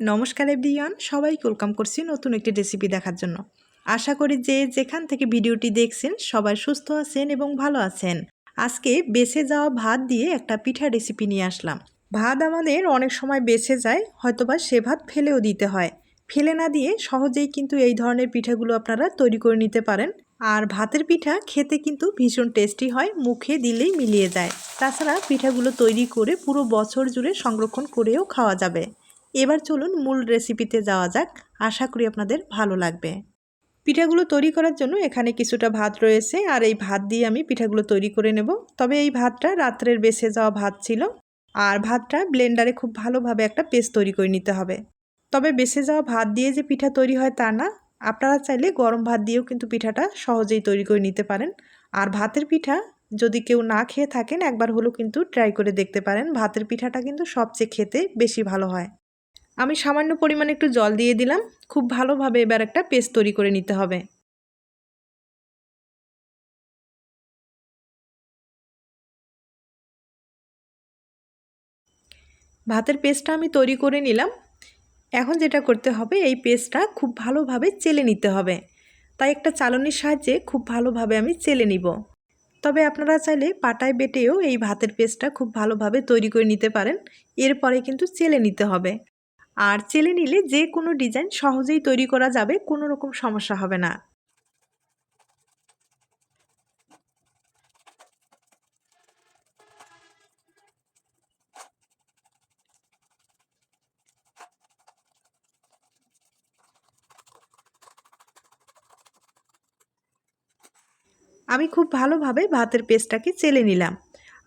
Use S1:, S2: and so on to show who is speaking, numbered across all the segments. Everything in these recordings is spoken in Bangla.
S1: নমস্কার এভরিওয়ান, সবাইকে ওয়েলকাম করছি নতুন একটি রেসিপি দেখার জন্য। আশা করি যে যেখান থেকে ভিডিওটি দেখছেন সবাই সুস্থ আছেন এবং ভালো আছেন। আজকে বেছে যাওয়া ভাত দিয়ে একটা পিঠা রেসিপি নিয়ে আসলাম। ভাত আমাদের অনেক সময় বেছে যায়, হয়তোবা সে ভাত ফেলেও দিতে হয়। ফেলে না দিয়ে সহজেই কিন্তু এই ধরনের পিঠাগুলো আপনারা তৈরি করে নিতে পারেন। আর ভাতের পিঠা খেতে কিন্তু ভীষণ টেস্টি হয়, মুখে দিলেই মিলিয়ে যায়। তাছাড়া পিঠাগুলো তৈরি করে পুরো বছর জুড়ে সংরক্ষণ করেও খাওয়া যাবে। এবার চলুন মূল রেসিপিতে যাওয়া যাক। আশা করি আপনাদের ভালো লাগবে। পিঠাগুলো তৈরি করার জন্য এখানে কিছুটা ভাত রয়েছে আর এই ভাত দিয়ে আমি পিঠাগুলো তৈরি করে নেব। তবে এই ভাতটা রাত্রের বেসে যাওয়া ভাত ছিল আর ভাতটা ব্লেন্ডারে খুব ভালোভাবে একটা পেস্ট তৈরি করে নিতে হবে। তবে বেসে যাওয়া ভাত দিয়ে যে পিঠা তৈরি হয় তা না। আপনারা চাইলে গরম ভাত দিয়েও কিন্তু পিঠাটা সহজেই তৈরি করে নিতে পারেন। আর ভাতের পিঠা যদি কেউ না খেয়ে থাকেন, একবার হলেও কিন্তু ট্রাই করে দেখতে পারেন। ভাতের পিঠাটা কিন্তু সবচেয়ে খেতে বেশি ভালো হয়। আমি সামান্য পরিমাণে একটু জল দিয়ে দিলাম। খুব ভালোভাবে এবার একটা পেস্ট তৈরি করে নিতে হবে। ভাতের পেস্টটা আমি তৈরি করে নিলাম। এখন যেটা করতে হবে, এই পেস্টটা খুব ভালোভাবে চেলে নিতে হবে। তাই একটা চালনির সাহায্যে খুব ভালোভাবে আমি চেলে নিব। তবে আপনারা চাইলে পাটায় বেটেও এই ভাতের পেস্টটা খুব ভালোভাবে তৈরি করে নিতে পারেন। এরপরে কিন্তু চেলে নিতে হবে। আর চেলে নিলে যে কোনো ডিজাইন সহজেই তৈরি করা যাবে, কোনো রকম সমস্যা হবে না। আমি খুব ভালোভাবে ভাতের পেস্টটাকে চেলে নিলাম।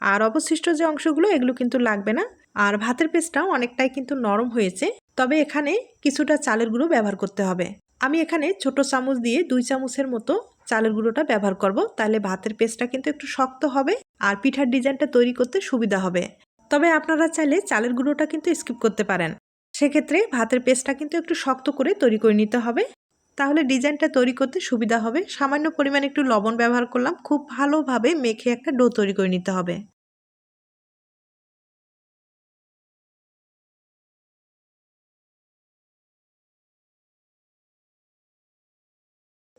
S1: আর অবশিষ্ট যে অংশগুলো, এগুলো কিন্তু লাগবে না। আর ভাতের পেস্টটাও অনেকটাই কিন্তু নরম হয়েছে। তবে এখানে কিছুটা চালের গুঁড়ো ব্যবহার করতে হবে। আমি এখানে ছোট চামচ দিয়ে দুই চামচের মতো চালের গুঁড়োটা ব্যবহার করব। তাহলে ভাতের পেস্টটা কিন্তু একটু শক্ত হবে আর পিঠার ডিজাইনটা তৈরি করতে সুবিধা হবে। তবে আপনারা চাইলে চালের গুঁড়োটা কিন্তু স্কিপ করতে পারেন। সেক্ষেত্রে ভাতের পেস্টটা কিন্তু একটু শক্ত করে তৈরি করে নিতে হবে। তাহলে ডিজাইনটা তৈরি করতে সুবিধা হবে। সামান্য পরিমাণে একটু লবণ ব্যবহার করলাম। খুব ভালোভাবে মেখে একটা ডো তৈরি করে নিতে হবে।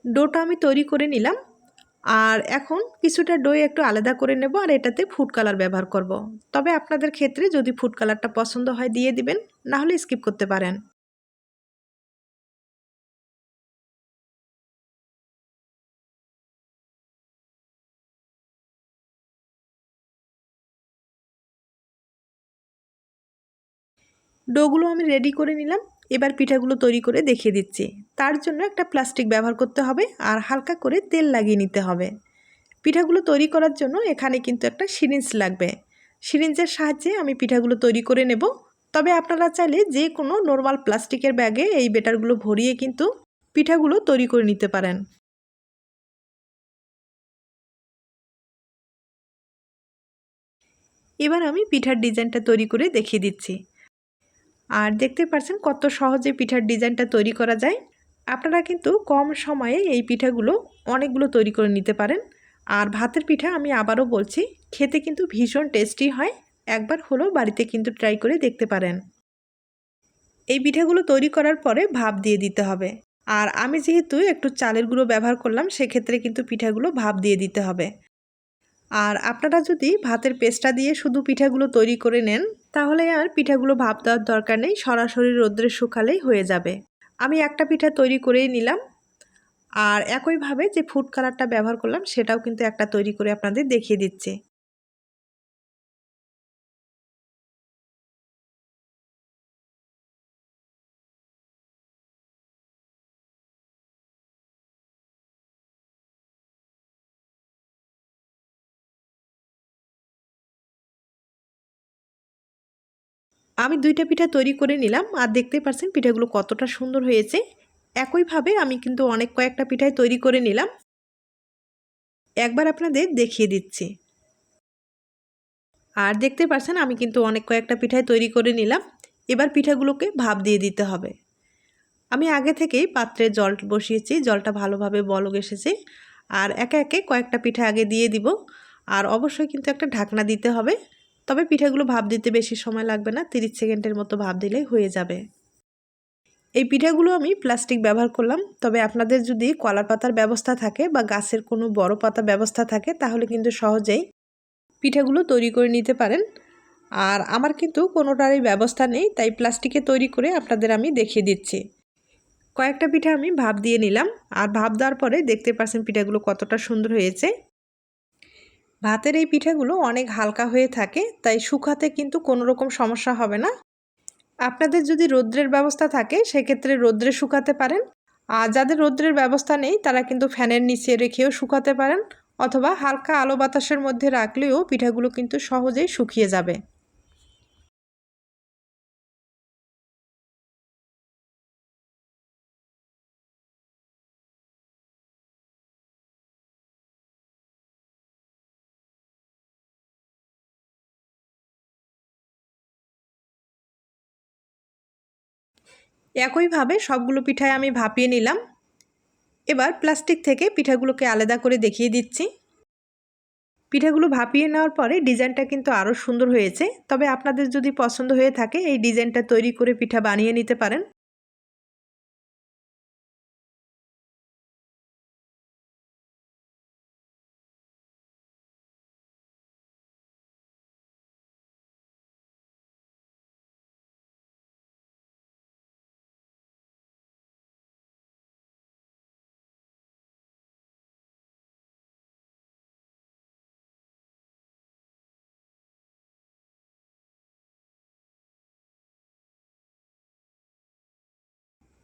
S1: ডোটা আমি তৈরি করে নিলাম। আর এখন কিছুটা ডো একটু আলাদা করে নেব আর এটাতে ফুড কালার ব্যবহার করব। তবে আপনাদের ক্ষেত্রে যদি ফুড কালারটা পছন্দ হয় দিয়ে দিবেন, না হলে স্কিপ করতে পারেন। ডোগুলো আমি রেডি করে নিলাম। এবার পিঠাগুলো তৈরি করে দেখিয়ে দিচ্ছি। তার জন্য একটা প্লাস্টিক ব্যবহার করতে হবে আর হালকা করে তেল লাগিয়ে নিতে হবে। পিঠাগুলো তৈরি করার জন্য এখানে কিন্তু একটা সিরিঞ্জ লাগবে। সিরিঞ্জের সাহায্যে আমি পিঠাগুলো তৈরি করে নেব। তবে আপনারা চাইলে যে কোনো নর্মাল প্লাস্টিকের ব্যাগে এই বেটারগুলো ভরিয়ে কিন্তু পিঠাগুলো তৈরি করে নিতে পারেন। এবার আমি পিঠার ডিজাইনটা তৈরি করে দেখিয়ে দিচ্ছি। আর দেখতে পাচ্ছেন কত সহজে পিঠার ডিজাইনটা তৈরি করা যায়। আপনারা কিন্তু কম সময়ে এই পিঠাগুলো অনেকগুলো তৈরি করে নিতে পারেন। আর ভাতের পিঠা আমি আবারও বলছি, খেতে কিন্তু ভীষণ টেস্টি হয়। একবার হলেও বাড়িতে কিন্তু ট্রাই করে দেখতে পারেন। এই পিঠাগুলো তৈরি করার পরে ভাপ দিয়ে দিতে হবে। আর আমি যেহেতু একটু চালের গুঁড়ো ব্যবহার করলাম, সেক্ষেত্রে কিন্তু পিঠাগুলো ভাপ দিয়ে দিতে হবে। আর আপনারা যদি ভাতের পেস্টটা দিয়ে শুধু পিঠাগুলো তৈরি করে নেন, তাহলে আর পিঠাগুলো ভাপ দেওয়ার দরকার নেই, সরাসরি রোদ্রে শুকালেই হয়ে যাবে। আমি একটা পিঠা তৈরি করেই নিলাম। আর একইভাবে যে ফুড কালারটা ব্যবহার করলাম, সেটাও কিন্তু একটা তৈরি করে আপনাদের দেখিয়ে দিচ্ছে। আমি দুইটা পিঠা তৈরি করে নিলাম আর দেখতে পাচ্ছেন পিঠাগুলো কতটা সুন্দর হয়েছে। একইভাবে আমি কিন্তু অনেক কয়েকটা পিঠাই তৈরি করে নিলাম। একবার আপনাদের দেখিয়ে দিচ্ছি। আর দেখতে পাচ্ছেন আমি কিন্তু অনেক কয়েকটা পিঠাই তৈরি করে নিলাম। এবার পিঠাগুলোকে ভাপ দিয়ে দিতে হবে। আমি আগে থেকেই পাত্রে জল বসিয়েছি, জলটা ভালোভাবে বলক এসেছে। আর একে একে কয়েকটা পিঠা আগে দিয়ে দিব। আর অবশ্যই কিন্তু একটা ঢাকনা দিতে হবে। তবে পিঠাগুলো ভাপ দিতে বেশি সময় লাগবে না, তিরিশ সেকেন্ডের মতো ভাপ দিলেই হয়ে যাবে। এই পিঠাগুলো আমি প্লাস্টিক ব্যবহার করলাম, তবে আপনাদের যদি কলার পাতার ব্যবস্থা থাকে বা গাছের কোনো বড় পাতা ব্যবস্থা থাকে, তাহলে কিন্তু সহজেই পিঠাগুলো তৈরি করে নিতে পারেন। আর আমার কিন্তু কোনোটারই ব্যবস্থা নেই, তাই প্লাস্টিকে তৈরি করে আপনাদের আমি দেখিয়ে দিচ্ছি। কয়েকটা পিঠা আমি ভাপ দিয়ে নিলাম, আর ভাপ দেওয়ার পরে দেখতে পাচ্ছেন পিঠাগুলো কতটা সুন্দর হয়েছে। ভাতের এই পিঠেগুলো অনেক হালকা হয়ে থাকে, তাই শুকাতে কিন্তু কোনো রকম সমস্যা হবে না। আপনাদের যদি রৌদ্রের ব্যবস্থা থাকে, সেক্ষেত্রে রৌদ্রে শুকাতে পারেন। আর যাদের রৌদ্রের ব্যবস্থা নেই, তারা কিন্তু ফ্যানের নিচে রেখেও শুকাতে পারেন, অথবা হালকা আলো বাতাসের মধ্যে রাখলেও পিঠাগুলো কিন্তু সহজেই শুকিয়ে যাবে। একইভাবে সবগুলো পিঠায় আমি ভাপিয়ে নিলাম। এবার প্লাস্টিক থেকে পিঠাগুলোকে আলাদা করে দেখিয়ে দিচ্ছি। পিঠাগুলো ভাপিয়ে নেওয়ার পরে ডিজাইনটা কিন্তু আরও সুন্দর হয়েছে। তবে আপনাদের যদি পছন্দ হয়ে থাকে, এই ডিজাইনটা তৈরি করে পিঠা বানিয়ে নিতে পারেন।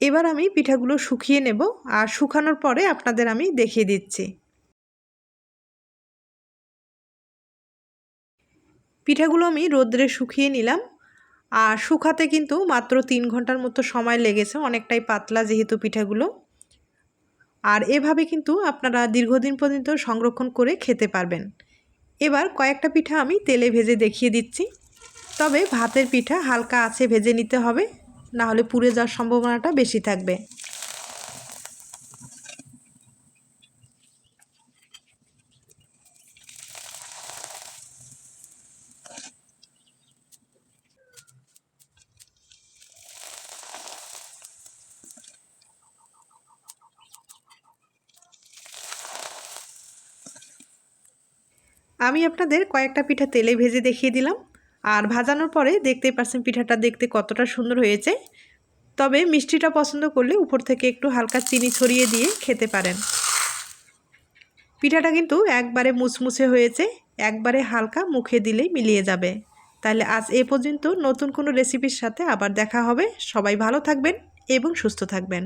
S1: এবার আমি পিঠাগুলো শুকিয়ে নেব আর শুকানোর পরে আপনাদের আমি দেখিয়ে দিচ্ছি। পিঠাগুলো আমি রোদ্রে শুকিয়ে নিলাম আর শুকাতে কিন্তু মাত্র তিন ঘণ্টার মতো সময় লেগেছে, অনেকটাই পাতলা যেহেতু পিঠাগুলো। আর এভাবে কিন্তু আপনারা দীর্ঘদিন পর্যন্ত সংরক্ষণ করে খেতে পারবেন। এবার কয়েকটা পিঠা আমি তেলে ভেজে দেখিয়ে দিচ্ছি। তবে ভাতের পিঠা হালকা আছে ভেজে নিতে হবে। না হলে পুড়ে যাওয়ার সম্ভাবনাটা বেশি থাকবে। আমি আপনাদের কয়েকটা পিঠা তেলে ভেজে দেখিয়ে দিলাম। আর ভাজানোর পরে দেখতেই পারছেন পিঠাটা দেখতে কতটা সুন্দর হয়েছে। তবে মিষ্টিটা পছন্দ করলে উপর থেকে একটু হালকা চিনি ছড়িয়ে দিয়ে খেতে পারেন। পিঠাটা কিন্তু একবারে মুচমুচে হয়েছে, একবারে হালকা মুখে দিলেই মিলিয়ে যাবে। তাহলে আজ এ পর্যন্ত নতুন কোনো রেসিপির সাথে আবার দেখা হবে। সবাই ভালো থাকবেন এবং সুস্থ থাকবেন।